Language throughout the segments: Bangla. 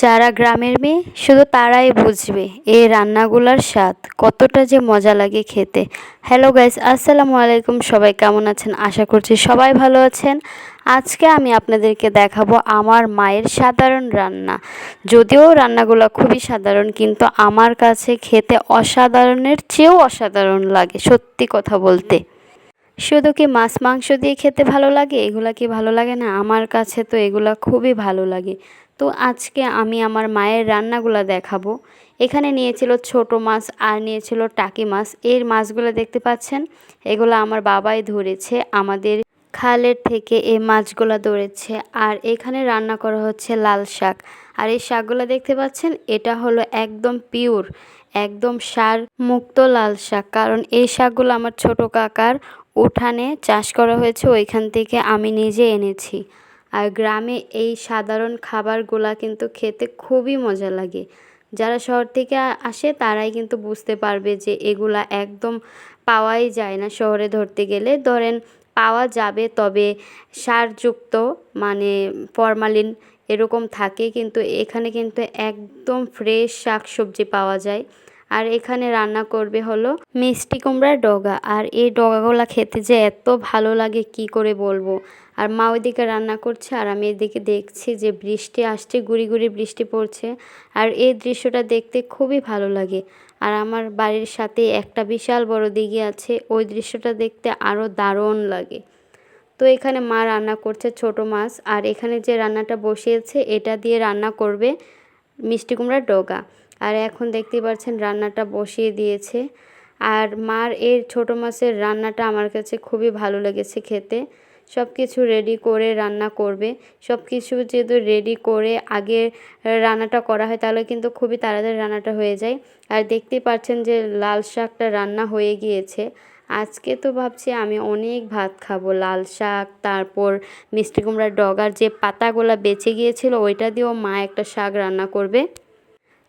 যারা গ্রামের মেয়ে, শুধু তারাই বুঝবে এই রান্নাগুলার স্বাদ, কতটা যে মজা লাগে খেতে। হ্যালো গাইস আসসালামু আলাইকুম, সবাই কেমন আছেন? আশা করছি সবাই ভালো আছেন। আজকে আমি আপনাদেরকে দেখাবো আমার মায়ের সাধারণ রান্না। যদিও রান্নাগুলো খুবই সাধারণ, কিন্তু আমার কাছে খেতে অসাধারণের চেয়েও অসাধারণ লাগে, সত্যি কথা বলতে। শুধু কি মাছ মাংস দিয়ে খেতে ভালো লাগে? এগুলা কি ভালো লাগে না? আমার কাছে তো এগুলা খুবই ভালো লাগে। তো আজকে আমি আমার মায়ের রান্নাগুলো দেখাবো। এখানে নিয়েছিল ছোট মাছ আর নিয়েছিল টাকি মাছ। এর মাছগুলো দেখতে পাচ্ছেন? এগুলো আমার বাবাই ধরেছে, আমাদের খালের থেকে এই মাছগুলো ধরেছে। আর এখানে রান্না করা হচ্ছে লাল শাক। আর এই শাকগুলো দেখতে পাচ্ছেন? এটা হলো একদম পিওর, একদম সার মুক্ত লাল শাক। কারণ এই শাকগুলো আমার ছোট কাকার উঠানে চাষ করা হয়েছে, ওইখান থেকে আমি নিজে এনেছি। আর গ্রামে এই সাধারণ খাবারগুলা কিন্তু খেতে খুবই মজা লাগে। যারা শহর থেকে আসে তারাই কিন্তু বুঝতে পারবে যে এগুলা একদম পাওয়াই যায় না শহরে ধরতে গেলে। ধরেন পাওয়া যাবে তবে সারযুক্ত মানে ফরমালিন এরকম থাকে কিন্তু এখানে কিন্তু একদম ফ্রেশ শাক সবজি পাওয়া যায়। আর এখানে রান্না করবে হলো মিষ্টি কুমড়ার ডগা। আর এই ডগাগুলা খেতে যে এত ভালো লাগে, কি করে বলব? আর মা ওইদিকে রান্না করছে আর আমি এদিকে দেখছি যে বৃষ্টি আসছে, গুড়ি গুড়ি বৃষ্টি পড়ছে। আর এই দৃশ্যটা দেখতে খুবই ভালো লাগে। আর আমার বাড়ির সাথে একটা বিশাল বড় দিঘি আছে, ওই দৃশ্যটা দেখতে আরও দারুণ লাগে। তো এখানে মা রান্না করছে ছোট মাছ। আর এখানে যে রান্নাটা বসিয়েছে, এটা দিয়ে রান্না করবে মিষ্টি কুমড়ার ডগা। আর এখন দেখতে পাচ্ছেন রান্নাটা বসিয়ে দিয়েছে। আর মার, এর ছোট মাছের রান্নাটা আমার কাছে খুবই ভালো লেগেছে খেতে। সব কিছু রেডি করে রান্না করবে। সব কিছু যেহেতু রেডি করে আগে রান্নাটা করা হয়, তাহলে কিন্তু খুবই তাড়াতাড়ি রান্নাটা হয়ে যায়। আর দেখতেই পাচ্ছেন যে লাল শাকটা রান্না হয়ে গিয়েছে। আজকে তো ভাবছি আমি অনেক ভাত খাব, লাল শাক, তারপর মিষ্টি কুমড়ার ডগার যে পাতাগুলো বেঁচে গিয়েছিল, ওইটা দিয়েও মা একটা শাক রান্না করবে।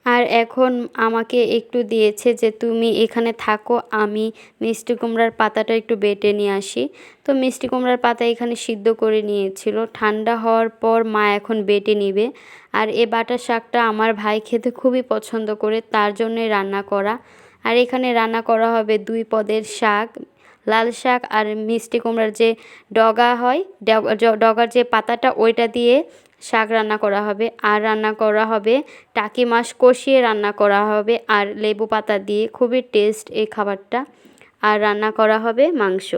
আর এখন আমাকে একটু দিয়েছে যে তুমি এখানে থাকো, আমি মিষ্টি কুমড়ার পাতাটা একটু বেটে নিয়ে আসি। তো মিষ্টি কুমড়ার পাতা এখানে সিদ্ধ করে নিয়েছিল। ঠান্ডা হওয়ার পর মা এখন বেটে নিবে। আর এ বাটা শাকটা আমার ভাই খেতে খুবই পছন্দ করে, তার জন্যই রান্না করা। আর এখানে রান্না করা হবে দুই পদের শাক, লাল শাক আর মিষ্টি কুমড়ার যে ডগা হয় ডগার যে পাতাটা, ওইটা দিয়ে শাক রান্না করা হবে, আর রান্না করা হবে টাকি মাছ কষিয়ে রান্না করা হবে, আর লেবু পাতা দিয়ে খুবই টেস্ট এই খাবারটা। আর রান্না করা হবে মাংস।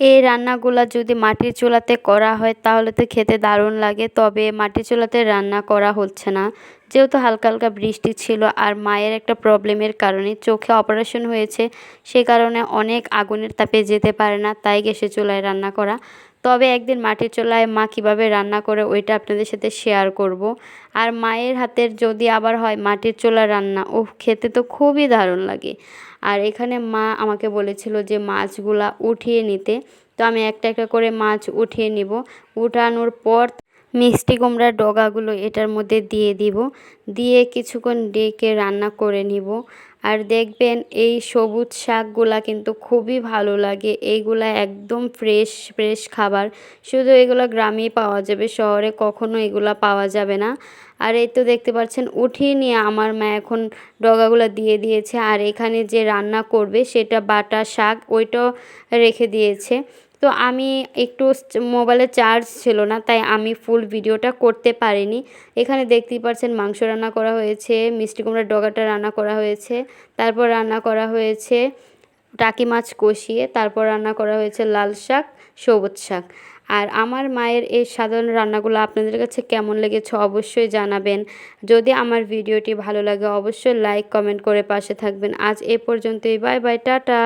এই রান্নাগুলো যদি মাটির চুলাতে করা হয় তাহলে তো খেতে দারুণ লাগে, তবে মাটির চুলাতে রান্না করা হচ্ছে না। যেহেতু হালকা হালকা বৃষ্টি ছিল আর মায়ের একটা প্রবলেমের কারণে চোখে অপারেশন হয়েছে, সে কারণে অনেক আগুনের তাপে যেতে পারে না, তাই গ্যাসে চুলায় রান্না করা। তবে একদিন মাটির চুলায় মা কীভাবে রান্না করে ওইটা আপনাদের সাথে শেয়ার করব। আর মায়ের হাতের যদি আবার হয় মাটির চুলা রান্না ও খেতে তো খুবই দারুণ লাগে। আর এখানে মা আমাকে বলেছিল যে মাছগুলা উঠিয়ে নিতে। তো আমি একটা একটা করে মাছ উঠিয়ে নিব। উঠানোর পর মিষ্টি কুমড়ার ডগাগুলো এটার মধ্যে দিয়ে দিব। দিয়ে কিছুক্ষণ ডেকে রান্না করে নিব। আর দেখবেন এই সবুজ শাকগুলা কিন্তু খুবই ভালো লাগে। এইগুলা একদম ফ্রেশ ফ্রেশ খাবার। শুধু এগুলো গ্রামেই পাওয়া যাবে, শহরে কখনো এগুলা পাওয়া যাবে না। আর এই তো দেখতে পাচ্ছেন, উঠিয়ে নিয়ে আমার মা এখন ডগাগুলো দিয়ে দিয়েছে। আর এখানে যে রান্না করবে সেটা বাটা শাক, ওইটাও রেখে দিয়েছে। তো আমি একটু মোবাইলে চার্জ ছিল না, তাই আমি ফুল ভিডিওটা করতে পারিনি। এখানে দেখতেই পাচ্ছেন মাংস রান্না করা হয়েছে, মিষ্টি কুমড়ার ডগাটা রান্না করা হয়েছে, তারপর রান্না করা হয়েছে টাকি মাছ কষিয়ে, তারপর রান্না করা হয়েছে লাল শাক, সবুজ শাক। আর আমার মায়ের এই সাধারণ রান্নাগুলো আপনাদের কাছে কেমন লেগেছে অবশ্যই জানাবেন। যদি আমার ভিডিওটি ভালো লাগে, অবশ্যই লাইক কমেন্ট করে পাশে থাকবেন। আজ এ পর্যন্তই বাই বাই টাটা।